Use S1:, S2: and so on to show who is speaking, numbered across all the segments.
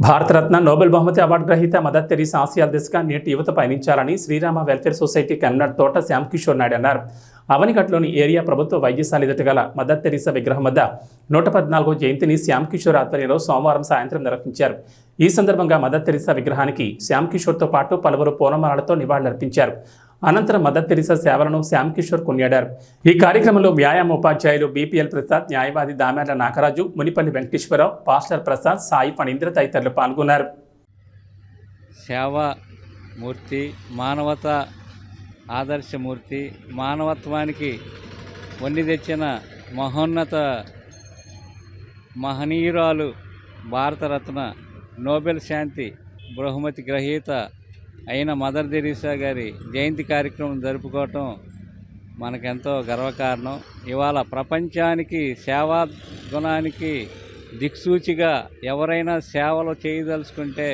S1: Bharat Ratna Nobel బహుమతి award గ్రహీత Mother Teresa ఆసియాల దిశగా నేటి యువత పయనించాలని Srirama welfare society convener Thota Shyam Kishore Naidu అన్నారు. అవనిగట్లోని ఏరియా ప్రభుత్వ వైద్యశాల ఎదుట గల మదర్ తెరీసా విగ్రహం వద్ద నూట పద్నాలుగో జయంతిని శ్యామ్కిషోర్ ఆధ్వర్యంలో సోమవారం సాయంత్రం నిర్వహించారు. ఈ సందర్భంగా మదర్ తెరీసా విగ్రహానికి శ్యామ్ కిషోర్తో పాటు పలువురు పూలమాలతో నివాళులర్పించారు. అనంతరం మదర్ తెరిసా సేవలను శ్యామ్ కిషోర్ కొనియాడారు. ఈ కార్యక్రమంలో వ్యాయామ ఉపాధ్యాయులు బీపీఎల్ ప్రసాద్ న్యాయవాది దామెర్ల నాగరాజు మునిపల్లి వెంకటేశ్వరరావు పాస్టర్ ప్రసాద్ సాయి ఫణీంద్ర తదితరులు పాల్గొన్నారు.
S2: సేవ మూర్తి మానవత ఆదర్శమూర్తి మానవత్వానికి వండి తెచ్చిన మహోన్నత మహనీయురాలు భారతరత్న నోబెల్ శాంతి బహుమతి గ్రహీత అయిన మదర్ తెరీసా గారి జయంతి కార్యక్రమం జరుపుకోవటం మనకెంతో గర్వకారణం. ఇవాళ ప్రపంచానికి సేవా గుణానికి దిక్సూచిగా ఎవరైనా సేవలు చేయదలుచుకుంటే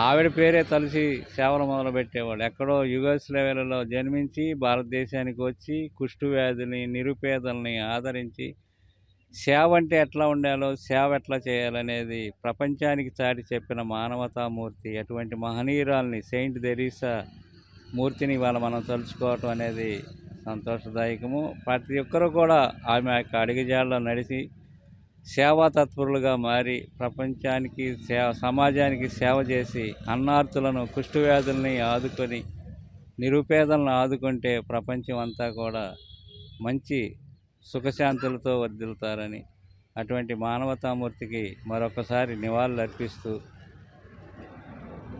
S2: ఆవిడ పేరే తలిసి సేవలు మొదలుపెట్టేవాళ్ళు. ఎక్కడో యుగోస్లేవియాలో జన్మించి భారతదేశానికి వచ్చి కుష్టు వ్యాధిని నిరుపేదల్ని ఆదరించి సేవ అంటే ఎట్లా ఉండాలో సేవ ఎట్లా చేయాలనేది ప్రపంచానికి చాటి చెప్పిన మానవతామూర్తి అటువంటి మహనీయురాల్ని సెయింట్ దెరీసా మూర్తిని ఇవాళ మనం తలుచుకోవటం అనేది సంతోషదాయకము. ప్రతి ఒక్కరూ కూడా ఆమె యొక్క అడుగుజాడలో నడిచి సేవా తత్పరులుగా మారి ప్రపంచానికి సేవ సమాజానికి సేవ చేసి అన్నార్తులను కుష్ఠవ్యాధుల్ని ఆదుకొని నిరుపేదలను ఆదుకుంటే ప్రపంచం అంతా కూడా మంచి సుఖశాంతులతో వర్ధిల్లుతారని అటువంటి మానవతామూర్తికి మరొకసారి నివాళులు అర్పిస్తూ